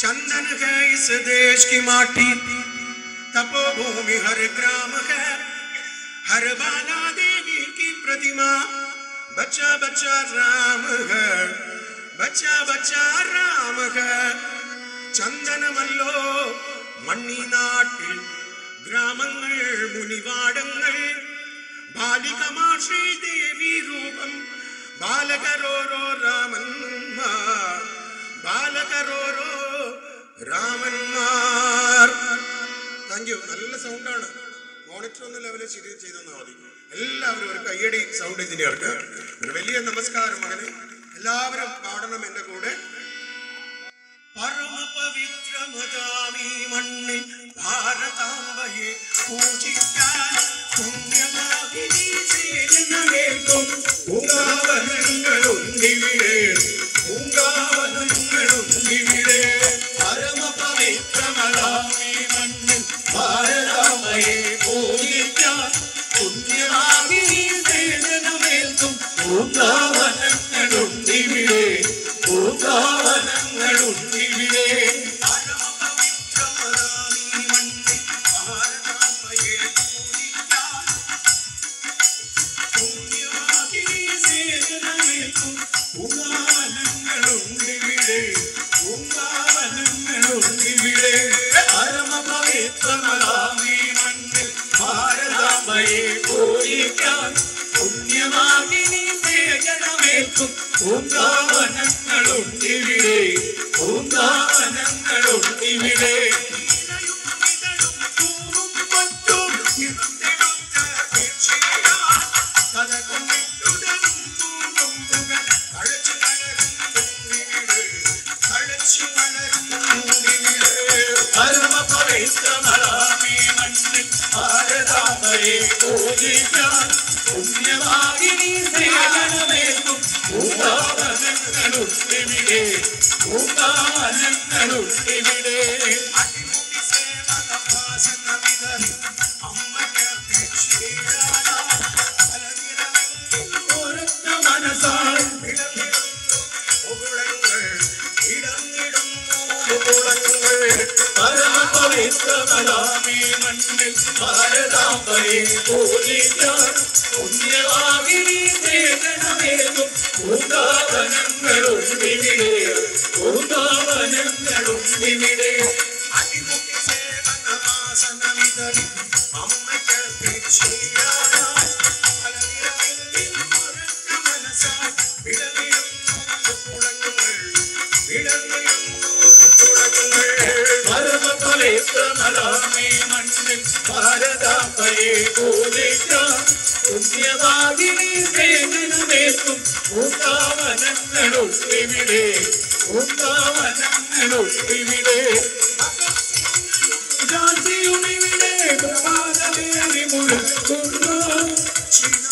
चंदन है इस देश की माटी तपोभूमि हर ग्राम है हर बाला देवी की प्रतिमा बच्चा बच्चा राम है बच्चा बच्चा राम है ചന്ദനമല്ലോ മണ്ണി നാട്ടിൽ ഗ്രാമങ്ങൾ മുനിവാടങ്ങൾ ബാലികമാർ ശ്രീദേവി രൂപം ബാലകരോരോ രാമന്മാർ ബാലകരോരോ രാമന്മാർ. താങ്ക് യു നല്ല സൗണ്ടാണ് മോണിറ്റർ ഒന്ന് ലെവലിൽ ശരി ചെയ്തെന്നാൽ മതി. എല്ലാവരും ഒരു കയ്യടി സൗണ്ട് എഞ്ചിനീയർക്ക് ഒരു വലിയ നമസ്കാരം മകനെ. എല്ലാവരും പാടണം എന്റെ കൂടെ. പരമപവിത്രമതാമി മണ്ണിൽ ഭാരതാംബയെ പൂജിക്കാൻ മണ്ണിൽ ഭാരതാംബയെ പൂജിക്കാൻ പുണ്യമാകിനി സേവനമേൽക്കും. പൂങ്കാവനങ്ങളുണ്ടിവിടെ പൂങ്കാവനങ്ങളുണ്ടിവിടെ ഭാരതാംബയെ പൂജിക്കാൻ പുണ്യവാഹിനി സേവനമേൽക്കും പൂങ്കാവനങ്ങളുണ്ടിവിടെ പൂങ്കാവനങ്ങളുണ്ടിവിടെ ഓരൊറ്റ പരമപവിത്രമതാമീ മണ്ണിൽ ഭാരതാംബയെ പൂജിക്കാൻ പുണ്യവാഹിനി സേവനമേകും. പൂങ്കാവനങ്ങളുണ്ടിവിടെ പൂങ്കാവനങ്ങളുണ്ടിവിടെ. പരമപവിത്രമതാമീ മണ്ണിൽ ഭാരതാംബയെ പൂജിക്കാൻ പുണ്യവാഹിനി സേവനമേൽക്കും പൂങ്കാവനങ്ങളുണ്ടിവിടെ പൂങ്കാവനങ്ങളുണ്ടിവിടെ ജാതിയുമിവിടെ പ്രഭാതമേറി മുഴക്കുന്നു അരവിന്ദന്മാർ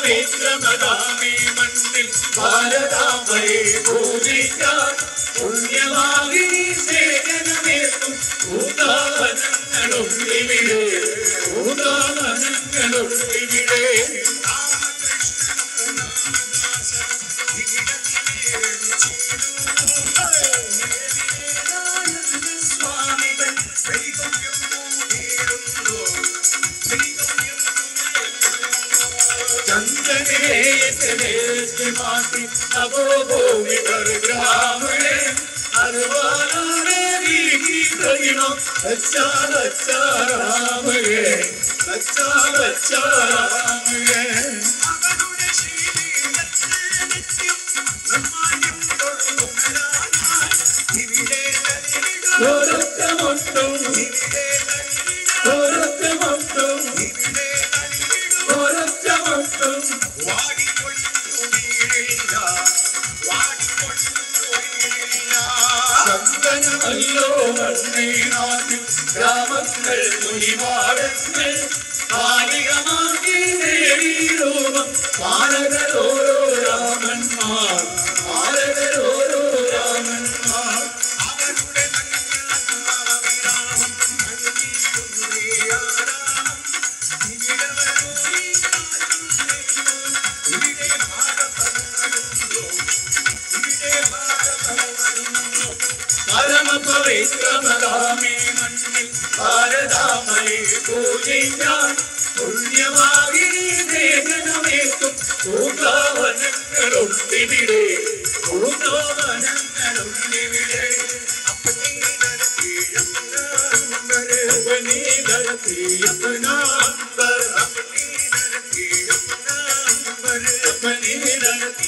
പരമപവിത്രമതാമീ മണ്ണിൽ ഭാരതാംബയെ പൂജിക്കാൻ പുണ്യവാഹിനി സേവനമേൽക്കും ഭൂതാവനങ്ങളുണ്ടിവിടെ ഭൂതാവനങ്ങളുണ്ടിവിടെ സ്വാമികൾ ചന്ദ്രനിലയത്തെ മാറ്റി നവോഭൂമി പരിഗ്രാമേ അരുവാനേ വീണോ ലച്ചാ ലച്ചാ ഓരൊറ്റമൊട്ടും ഓരൊറ്റമൊട്ടും ഓരൊറ്റമൊട്ടും ചന്ദനമല്ലോ മണ്ണീനാട്ടിൽ ഗ്രാമങ്ങൾ മുനിവാടങ്ങൾ. കാലികമാക്കി നേടി രൂപം മാലകരോരോ പരിക്രമധാമേ മണ്ണിൽ ഭാരതാമയെ പൂജിക്കാൻ പുണ്യമാകിനി ദേഹനമേത്തും പൂങ്കാവനങ്ങളുണ്ടിവിടെ പൂങ്കാവനങ്ങളുണ്ടിവിടെ അപ്പനീതരത്തിയപ്പനാമ്പർ അപ്പനീതരത്തിയപ്പനാമ്പർ അപ്പനീതരത്തി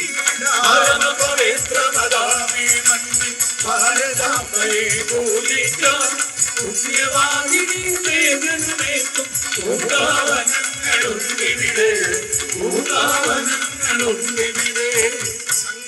മണ്ണിൽ ഭാരതാമയെ പൂജിക്കാം പുണ്യവാഹിനി വേദനമേക്കും പൂങ്കാവനങ്ങളുണ്ടിവിടെ പൂങ്കാവനങ്ങളുണ്ടിവിടെ